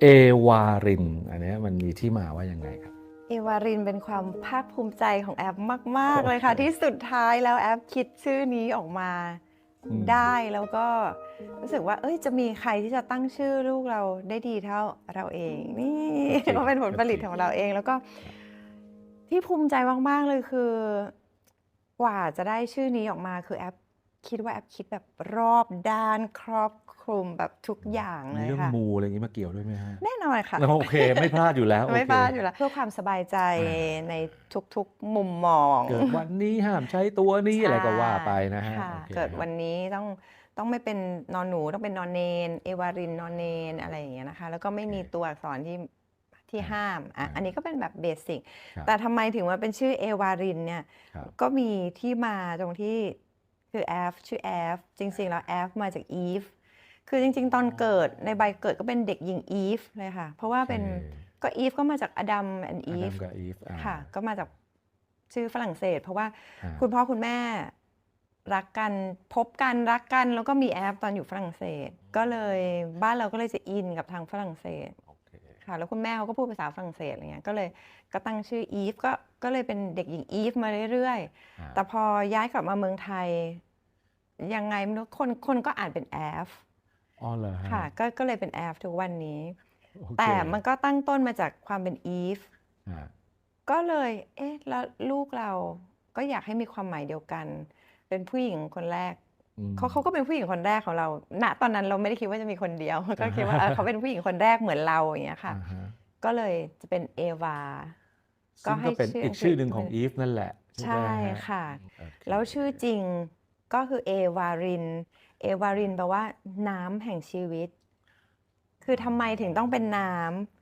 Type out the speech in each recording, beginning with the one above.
เอวาริน อันเนี้ยมันมีที่มาว่ายังไงครับ เอวารินเป็นความภาคภูมิใจของแอปมาก ๆ เลยค่ะโอเคที่สุดท้ายแล้วแอปคิดชื่อนี้ออกมาอืมได้แล้วก็รู้สึกว่า เอ้ยจะมีใครที่จะตั้งชื่อลูกเราได้ดีเท่าเราเอง นี่ก็เป็นผลผลิตของเราเองแล้วก็ ที่ภูมิใจมาก ๆ เลยคือ กว่าจะได้ชื่อนี้ออกมาคือแอป คิดว่าแอปคิดแบบรอบด้านครอบคลุมแบบทุกอย่างเลมียเรื่องค่ะมูอะไรอย่างนี้มาเกี่ยวด้วยไหมฮะแน่นอนค่ะโอเค ไม่พลาดอยู่แล้วไม่โเคพลาดอยู่แล้วเพื่อความสบายใจอ่าในทุกๆมุมมองเกิดวันนี้ห้ามใช้ตัวนี้อะไรก็ว่าไปนะฮะค่ะโอคเกิดครับวันนี้ต้องต้องไม่เป็นนอนหนูต้องเป็นนอนเนน เอวารินนอนเนนอะไรอย่างเงี้ยนะคะ แล้วก็ไม่มีตัวอักษรที่ที่ห้ามอะอ่าอันนี้ก็เป็นแบบเบสิกครับแต่ทำไมถึงมาเป็นชื่อเอวารินเนี่ยครับก็มีที่มาตรงที่ คือแอฟชื่อแอฟจริงๆ แล้วแอฟมาจากอีฟคือจริง ๆ ตอนเกิดในใบเกิดก็เป็นเด็กหญิงอีฟเลยค่ะ เพราะว่าเป็นโอคก็อีฟก็มาจากอดัมแอนด์อาอีดัฟมกับอีฟอ่าค่ะ ก็มาจากชื่อฝรั่งเศส เพราะว่าอ่าคุณพ่อคุณแม่รักกันพบกันรักกันแล้วก็มีแอฟตอนอยู่ฝรั่งเศส ก็เลยบ้านเราก็เลยจะอินกับทางฝรั่งเศสโอเคค่ะแล้วคุณแม่เขาก็พูดภาษาฝรั่งเศสอะไรเงี้ยก็เลยก็ตั้งชื่ออีฟก็ก็เลยเป็นเด็กหญิงอีฟมาเรื่อยๆอ่าแต่พอย้ายกลับมาเมืองไทย ยังไงไม่รู้คนคนก็อ่านเป็นแอฟอ๋อเหรอฮะค่ะก็ก็เลยเป็นแอฟทุกวันนี้ โอเคแต่มันก็ตั้งต้นมาจากความเป็นอีฟอ่าก็เลย เอ๊ะแล้วลูกเราก็อยากให้มีความหมายเดียวกัน เป็นผู้หญิงคนแรก อืม เขาเขาก็เป็นผู้หญิงคนแรกของเรา ณ ตอนนั้นเราไม่ได้คิดว่าจะมีคนเดียว ก็คิดว่าเออเขาเป็นผู้หญิงคนแรกเหมือนเราอย่างเงี้ยค่ะ อ่าฮะก็เลยจะเป็นเอวาก็ซึ่งให้ก็เป็นชื่ออีอักงกฤษชื่อหนึ่งของเหมือนอีฟนั่นแหละใช่ไหมใช่ฮะค่ะ โอเคแล้วชื่อจริง ก็คือเอวาริน เอวารินแปลว่า น้ำแห่งชีวิต คือทำไมถึงต้องเป็นน้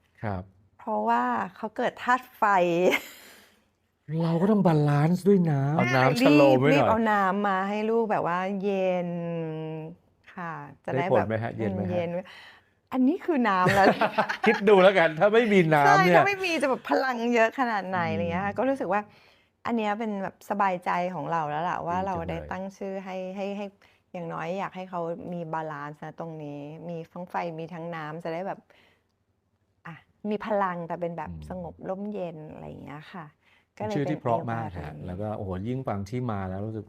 ำครับเพราะว่าเขาเกิดธาตุไฟเราก็ต้องบาลานซ์ด้วยน้ำเอาน้ำชะโลมไว้รีหบน่อเอายน้ำมาให้ลูกแบบว่า เย็นค่ะ จะได้ได้ผลแบบไหมฮะเย็นไหมฮะอืเย็นอันนี้คือน้ำแล้วคิดดูแล้วกัน ถ้าไม่มีใช่น้ำเนี่ย ถ้าไม่มีจะแบบพลังเยอะขนาดไหนอืมอะไรเงี้ยค่ะก็รู้สึกว่า อันเนี้ยเป็นแบบสบายใจของเราแล้วล่ะว่าดีจังเราได้เลยตั้งชื่อให้ให้ให้อย่างน้อยอยากให้เขามีบาลานซ์นะตรงนี้ มีทั้งไฟมีทั้งน้ำจะได้แบบอะมีพลังแต่เป็นแบบสงบร่มเย็นอะไรอย่างเงี้ยค่ะ ก็เลยชื่อเป็นที่เพราะเอวมากริฮะนแล้วก็โอ้โหยิ่งฟังที่มาแล้วรู้สึก